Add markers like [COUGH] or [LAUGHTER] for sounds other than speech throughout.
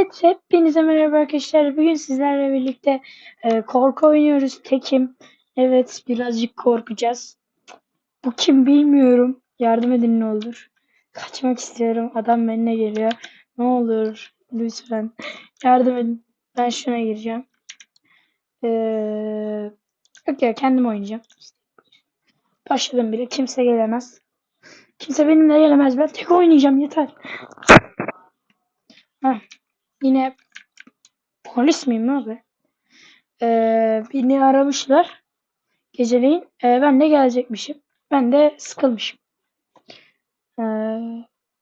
Evet, hepinize merhaba arkadaşlar. Bugün sizlerle birlikte e, korku oynuyoruz. Tekim. Evet, birazcık korkacağız. Bu kim bilmiyorum. Yardım edin ne olur. Kaçmak istiyorum. Adam benimle geliyor. Ne olur lütfen. Yardım edin. Ben şuna gireceğim. Ee, yok kendim oynayacağım. Başladım bile. Kimse gelemez. Kimse benimle gelemez. Ben tek oynayacağım yeter. Heh. Yine polis miyim abi? Ee, beni aramışlar. Geceleyin. Ee, ben de gelecekmişim. Ben de sıkılmışım. Ee,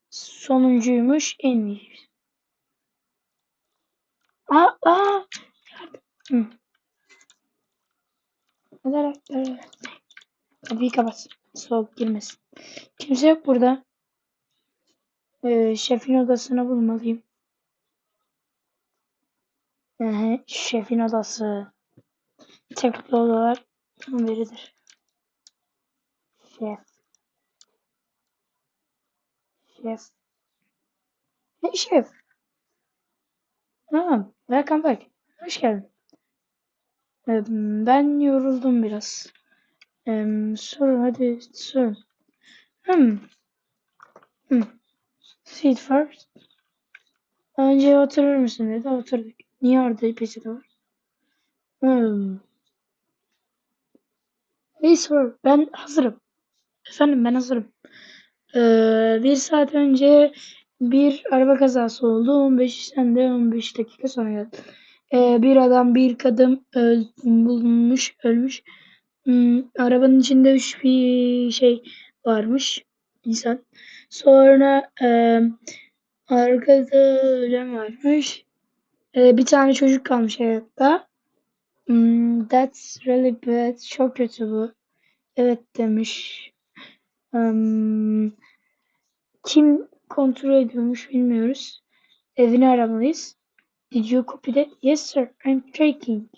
sonuncuymuş. En iyi. Aa, aa. Hı. Kapıyı kapat. Soğuk girmesin. Kimse yok burada. Ee, şefin odasını bulmalıyım. Şefin odası. Tekli odalar biridir. Şef. Şef. Hey şef. Ha, welcome back. Hoş geldin. Ben yoruldum biraz. Sorun hadi sorun. Hmm. Hmm. Sit first. Önce oturur musun dedi. Oturduk. Niye orada peçete var? Hmm. Hey sir, ben hazırım. Efendim ben hazırım. Ee, bir saat önce bir araba kazası oldu. 15 sen de 15 dakika sonra geldi. Ee, bir adam bir kadın öl, bulunmuş, ölmüş. Hmm, arabanın içinde üç bir şey varmış insan. Sonra e, arkada ölen varmış. E, bir tane çocuk kalmış hayatta. Hmm, that's really bad. Çok kötü bu. Evet demiş. Um, kim kontrol ediyormuş bilmiyoruz. Evini aramalıyız. Did you copy that? Yes sir. I'm tracking.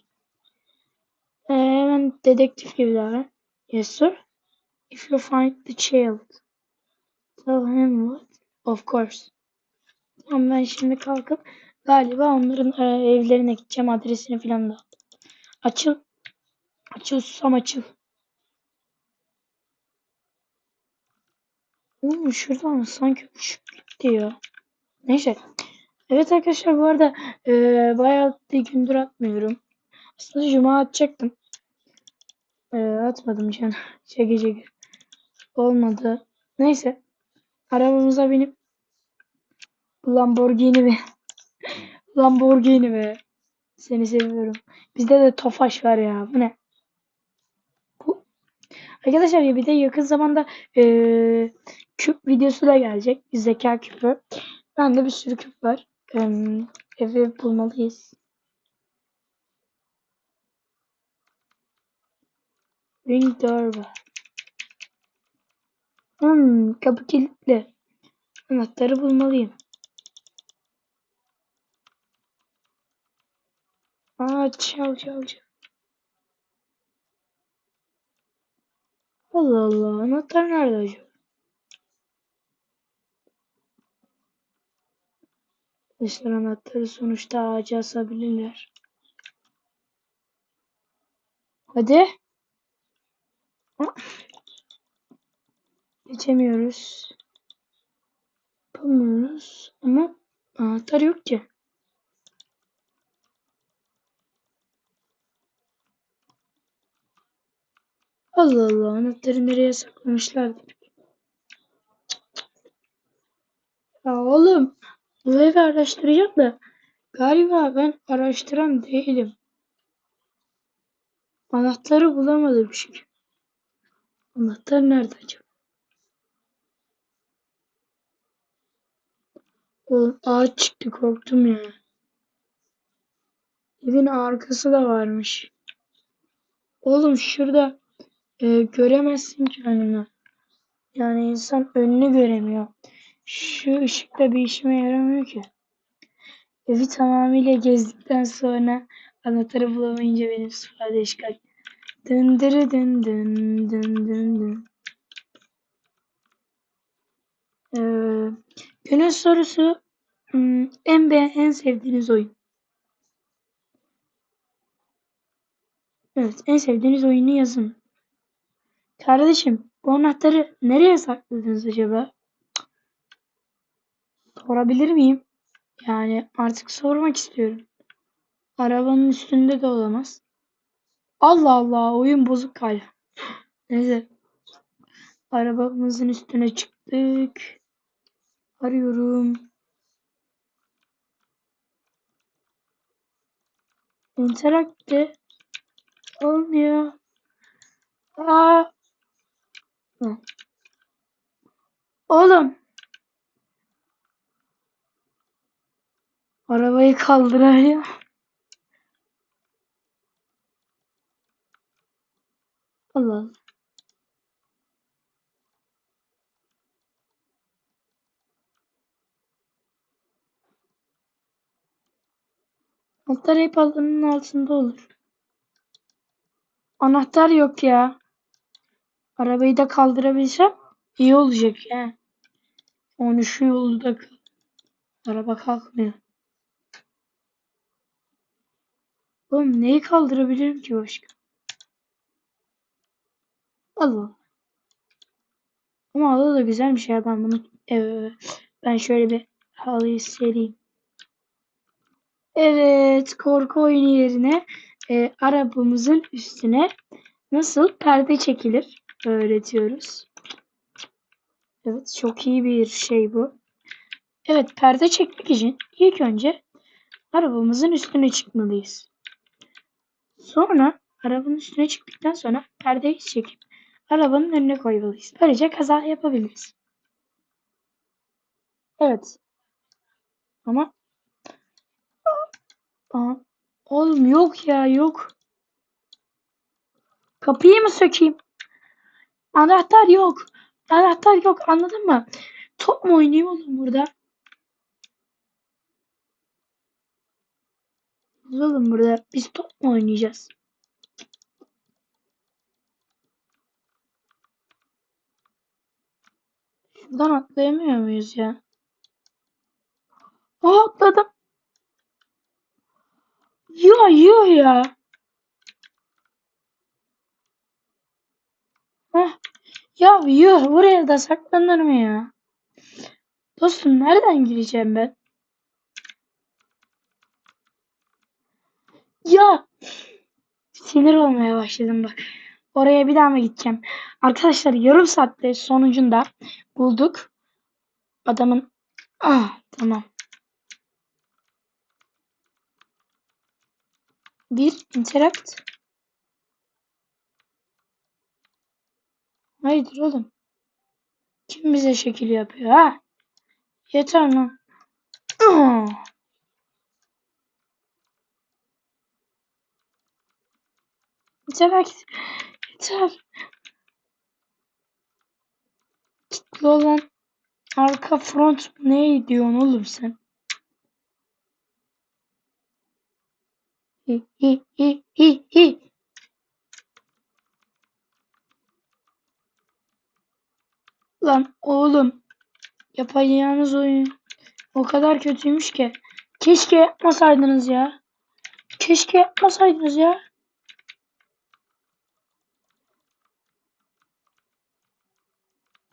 Ee, hemen dedektif gibi davran. Yes sir. If you find the child. Tell him what? Of course. Tamam ben şimdi kalkıp galiba onların e, evlerine gideceğim. Adresini falan da. Açıl. Açıl susam açıl. Oğlum şuradan sanki uçup ya. Neyse. Evet arkadaşlar bu arada e, bayağı bir gündür atmıyorum. Aslında cuma atacaktım. E, atmadım canım. [LAUGHS] Çeke çeke. Olmadı. Neyse. Arabamıza binip Lamborghini be. Lamborghini be. Seni seviyorum. Bizde de Tofaş var ya. Bu ne? Bu. Arkadaşlar bir de yakın zamanda e, küp videosu da gelecek. Zeka küpü. Bende bir sürü küp var. E, evi bulmalıyız. Ring door var. Hmm, kapı kilitli. Anahtarı bulmalıyım. Aa çal çal çal. Allah Allah anahtar nerede acaba? Arkadaşlar anahtarı sonuçta ağaca asabilirler. Hadi. Ha. Geçemiyoruz. Yapamıyoruz ama anahtar yok ki. Allah Allah anahtarı nereye saklamışlardır. Ya oğlum bu evi araştıracak da galiba ben araştıran değilim. Anahtarı bulamadım çünkü. Anahtar nerede acaba? Oğlum ağaç çıktı korktum ya. Evin arkası da varmış. Oğlum şurada e, göremezsin ki önünü. Yani insan önünü göremiyor. Şu ışıkta bir işime yaramıyor ki. Evi tamamıyla gezdikten sonra anahtarı bulamayınca benim sıfada işgal. Dın dırı dın dın dın dın dın. Ee, günün sorusu Hmm, en be en sevdiğiniz oyun. Evet, en sevdiğiniz oyunu yazın. Kardeşim, bu anahtarı nereye sakladınız acaba? Sorabilir miyim? Yani artık sormak istiyorum. Arabanın üstünde de olamaz. Allah Allah, oyun bozuk galiba. Neyse. Arabamızın üstüne çıktık. Arıyorum. Interakte olmuyor. Aa. Oğlum. Arabayı kaldırıyor. Allah Allah. Anahtar hep altında olur. Anahtar yok ya. Arabayı da kaldırabilsem iyi olacak ya. Onu şu yolda araba kalkmıyor. Oğlum neyi kaldırabilirim ki başka? Allah. Ama halı da güzelmiş ya ben bunu evet, ben şöyle bir halıyı sereyim. Evet korku oyunu yerine e, arabamızın üstüne nasıl perde çekilir öğretiyoruz. Evet çok iyi bir şey bu. Evet perde çekmek için ilk önce arabamızın üstüne çıkmalıyız. Sonra arabanın üstüne çıktıktan sonra perdeyi çekip arabanın önüne koymalıyız. Böylece kaza yapabiliriz. Evet. Ama Aa, oğlum yok ya yok. Kapıyı mı sökeyim? Anahtar yok. Anahtar yok anladın mı? Top mu oynayayım oğlum burada? Oğlum burada biz top mu oynayacağız? Şuradan atlayamıyor muyuz ya? Aa atladım. Yuh yuh ya. Heh. Ya yuh buraya da saklanır mı ya? Dostum nereden gireceğim ben? Ya sinir olmaya başladım bak. Oraya bir daha mı gideceğim? Arkadaşlar yarım saatte sonucunda bulduk. Adamın ah tamam. Bir interact. Hayırdır oğlum? Kim bize şekil yapıyor ha? Yeter lan. [CLEARS THROAT] Interact. Yeter. Kitli olan arka front ne diyorsun oğlum sen? Hi hi hi hi hi. Lan oğlum yapacağınız oyun o kadar kötüymüş ki. Keşke yapmasaydınız ya. Keşke yapmasaydınız ya.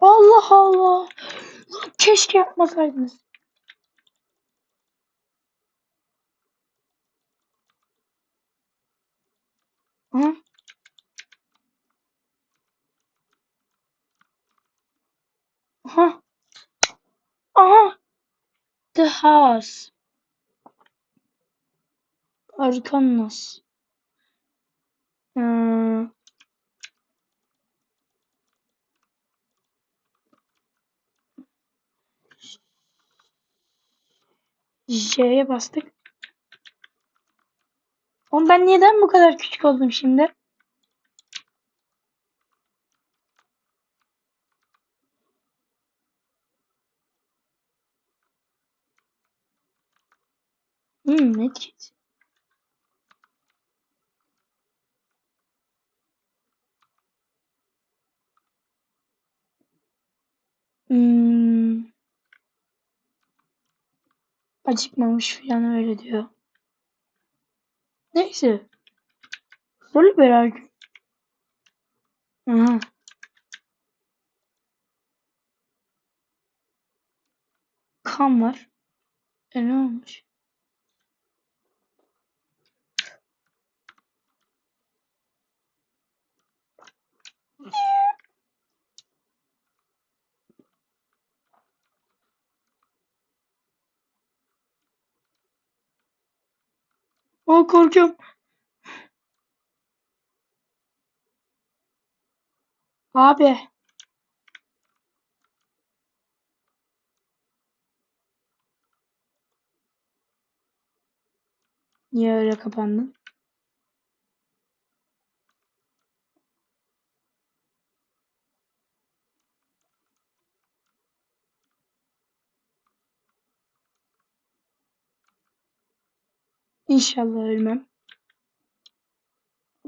Allah Allah. Keşke yapmasaydınız. Aha. Aha. Aha. The house. Arkanas. Hmm. J'ye bastık. Oğlum ben neden bu kadar küçük oldum şimdi? Hmm, medkit. Hmm. Acıkmamış falan öyle diyor. Neyse. Böyle her gün. Aha. Kan var. E ne olmuş? O korkuyorum. Abi. Niye öyle kapandın? İnşallah ölmem.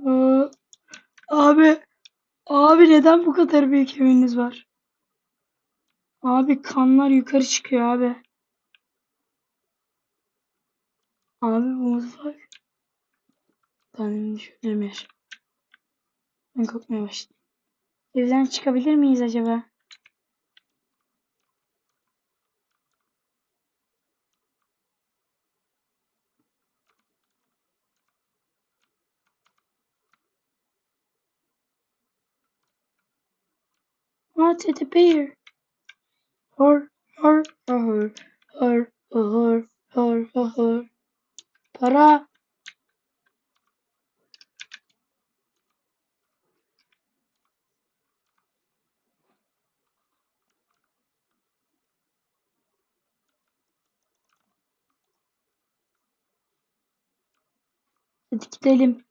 Ee, abi. Abi neden bu kadar büyük eviniz var? Abi kanlar yukarı çıkıyor abi. Abi bu mutfak. Ben bir. Ben korkmaya başladım. Evden çıkabilir miyiz acaba? Aa teddy bear. Hor hor hor hor hor hor hor hor. Para. Hadi gidelim.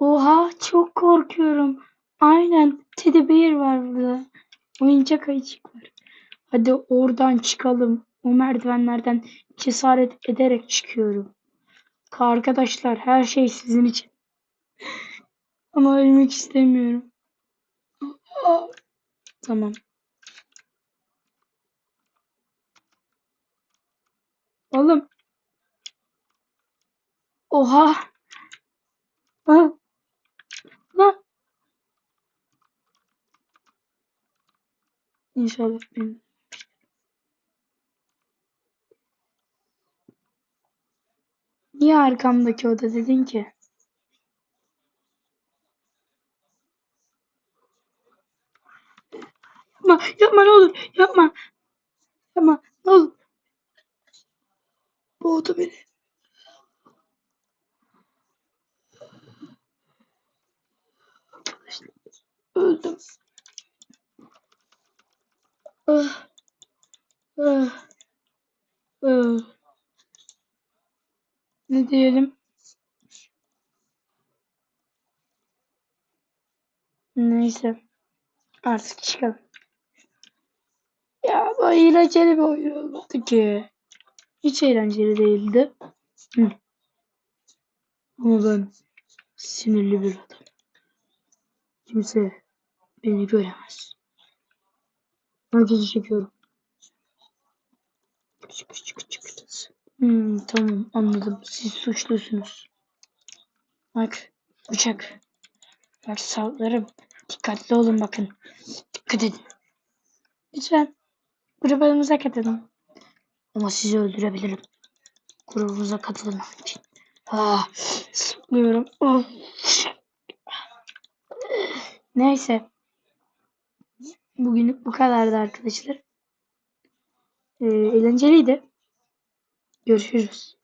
Oha çok korkuyorum. Aynen teddy bear var burada. Oyuncak ayıcık var. Hadi oradan çıkalım. O merdivenlerden cesaret ederek çıkıyorum. Arkadaşlar her şey sizin için. [LAUGHS] Ama ölmek istemiyorum. Tamam. Oğlum. Oha. Ha. Ha. İnşallah benim. Niye arkamdaki oda dedin ki? Yapma, yapma ne olur, yapma. Yapma, ne olur. Boğdu beni. Öldüm. Ah. Ah. Ah. Ne diyelim? Neyse. Artık çıkalım. Ya bu eğlenceli bir oyun olmadı ki. Hiç eğlenceli değildi. Hı. Ama ben sinirli bir adam. Kimse beni göremez. Herkesi çekiyorum. Hmm, tamam anladım. Siz suçlusunuz. Bak bıçak. Bak sallarım. Dikkatli olun bakın. Dikkat edin. Lütfen grubumuza katılın. Ama sizi öldürebilirim. Grubumuza katılmak için. Ah, sıklıyorum. Oh. Neyse. Bugünlük bu kadardı arkadaşlar. Ee, eğlenceliydi. Görüşürüz.